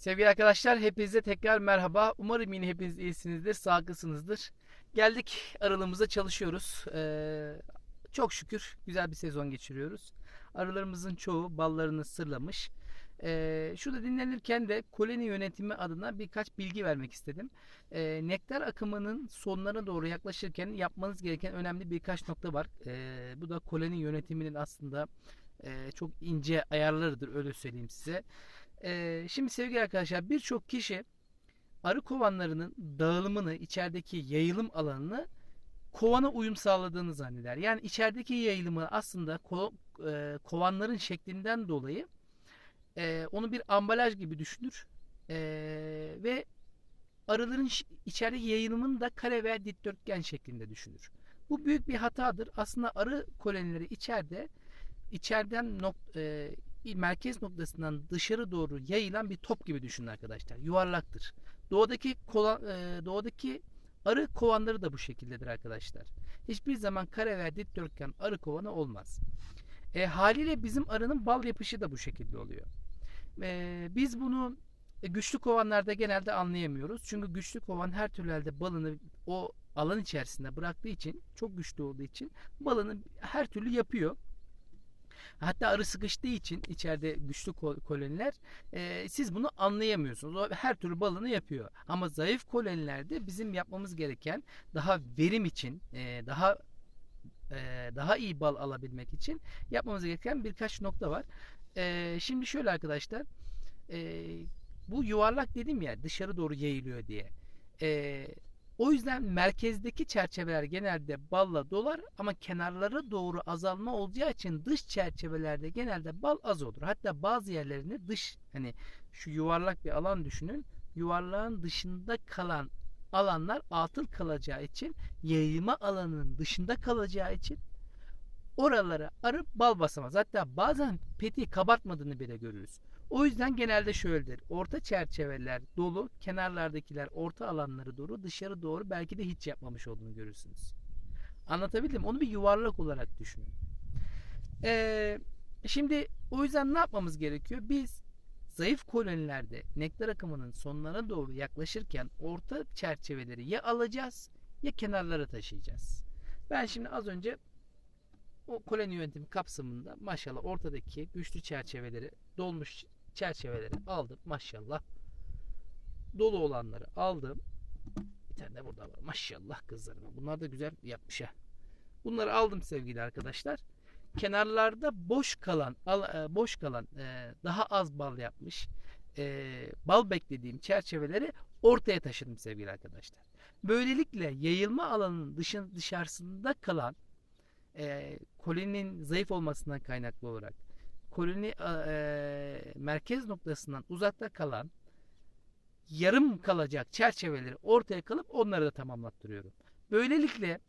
Sevgili arkadaşlar hepinize tekrar merhaba. Umarım yine hepiniz iyisinizdir, sağlıklısınızdır. Geldik aralığımıza çalışıyoruz. Ee, çok şükür güzel bir sezon geçiriyoruz. Arılarımızın çoğu ballarını sırlamış. Ee, şurada dinlenirken de koloni yönetimi adına birkaç bilgi vermek istedim. Ee, nektar akımının sonlarına doğru yaklaşırken yapmanız gereken önemli birkaç nokta var. Ee, bu da koloni yönetiminin aslında e, çok ince ayarlarıdır öyle söyleyeyim size. Ee, şimdi sevgili arkadaşlar birçok kişi arı kovanlarının dağılımını, içerideki yayılım alanını kovana uyum sağladığını zanneder. Yani içerideki yayılımı aslında ko- e, kovanların şeklinden dolayı e, onu bir ambalaj gibi düşünür E, ve arıların içerideki yayılımını da kare veya dikdörtgen şeklinde düşünür. Bu büyük bir hatadır. Aslında arı kolonileri içeride içeriden nok- e, merkez noktasından dışarı doğru yayılan bir top gibi düşünün arkadaşlar. Yuvarlaktır. Doğadaki kola, e, doğadaki arı kovanları da bu şekildedir arkadaşlar. Hiçbir zaman kare veya dikdörtgen arı kovanı olmaz. E, haliyle bizim arının bal yapışı da bu şekilde oluyor. E, biz bunu e, güçlü kovanlarda genelde anlayamıyoruz. Çünkü güçlü kovan her türlü halde balını o alan içerisinde bıraktığı için çok güçlü olduğu için balını her türlü yapıyor. Hatta arı sıkıştığı için içeride güçlü ko- koloniler e, siz bunu anlayamıyorsunuz. O her türlü balını yapıyor. Ama zayıf kolonilerde bizim yapmamız gereken daha verim için e, daha e, daha iyi bal alabilmek için yapmamız gereken birkaç nokta var. E, şimdi şöyle arkadaşlar e, bu yuvarlak dedim ya dışarı doğru yayılıyor diye. E, o yüzden merkezdeki çerçeveler genelde balla dolar ama kenarlara doğru azalma olacağı için dış çerçevelerde genelde bal az olur. Hatta bazı yerlerinde dış hani şu yuvarlak bir alan düşünün. Yuvarlağın dışında kalan alanlar atıl kalacağı için yayılma alanının dışında kalacağı için oralara arı bal basamaz. Hatta bazen peti kabartmadığını bile görürüz. O yüzden genelde şöyledir. Orta çerçeveler dolu, kenarlardakiler orta alanları doğru, dışarı doğru belki de hiç yapmamış olduğunu görürsünüz. Anlatabildim. Onu bir yuvarlak olarak düşünün. Ee, şimdi o yüzden ne yapmamız gerekiyor? Biz zayıf kolonilerde nektar akımının sonlarına doğru yaklaşırken orta çerçeveleri ya alacağız ya kenarlara taşıyacağız. Ben şimdi az önce o koloni yönetimi kapsamında maşallah ortadaki güçlü çerçeveleri dolmuş çerçeveleri aldım maşallah. Dolu olanları aldım. Bir tane de burada var. Maşallah kızlarıma. Bunlar da güzel yapmış ha. Bunları aldım sevgili arkadaşlar. Kenarlarda boş kalan al- e, boş kalan e, daha az bal yapmış e, bal beklediğim çerçeveleri ortaya taşıdım sevgili arkadaşlar. Böylelikle yayılma alanının dışın dışarısında kalan e, koloninin zayıf olmasından kaynaklı olarak koloni e, merkez noktasından uzakta kalan yarım kalacak çerçeveleri ortaya kalıp onları da tamamlattırıyorum. Böylelikle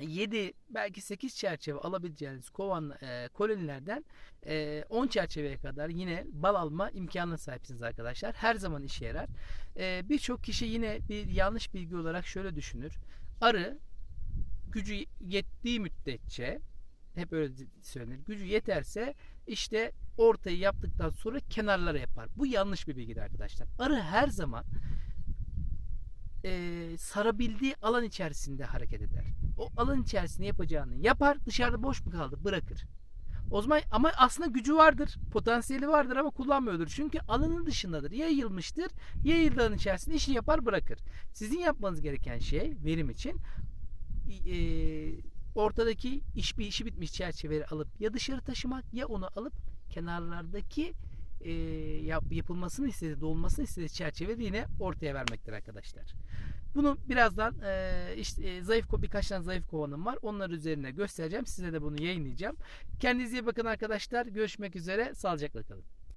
7 belki 8 çerçeve alabileceğiniz kovan e, kolonilerden e, 10 çerçeveye kadar yine bal alma imkanına sahipsiniz arkadaşlar. Her zaman işe yarar. E, Birçok kişi yine bir yanlış bilgi olarak şöyle düşünür. Arı gücü yettiği müddetçe hep öyle söylenir. Gücü yeterse işte ortayı yaptıktan sonra kenarlara yapar. Bu yanlış bir bilgi arkadaşlar. Arı her zaman e, sarabildiği alan içerisinde hareket eder. O alan içerisinde yapacağını yapar. Dışarıda boş mu kaldı? Bırakır. O zaman ama aslında gücü vardır. Potansiyeli vardır ama kullanmıyordur. Çünkü alanın dışındadır. Yayılmıştır. Alan içerisinde işini yapar bırakır. Sizin yapmanız gereken şey verim için e, ortadaki iş bir işi bitmiş çerçeveleri alıp ya dışarı taşımak ya onu alıp kenarlardaki e, yap, yapılmasını istediği, dolmasını istediği çerçeveyi yine ortaya vermektir arkadaşlar. Bunu birazdan e, işte e, zayıf birkaç tane zayıf kovanım var. Onlar üzerine göstereceğim. Size de bunu yayınlayacağım. Kendinize iyi bakın arkadaşlar. Görüşmek üzere. Sağlıcakla kalın.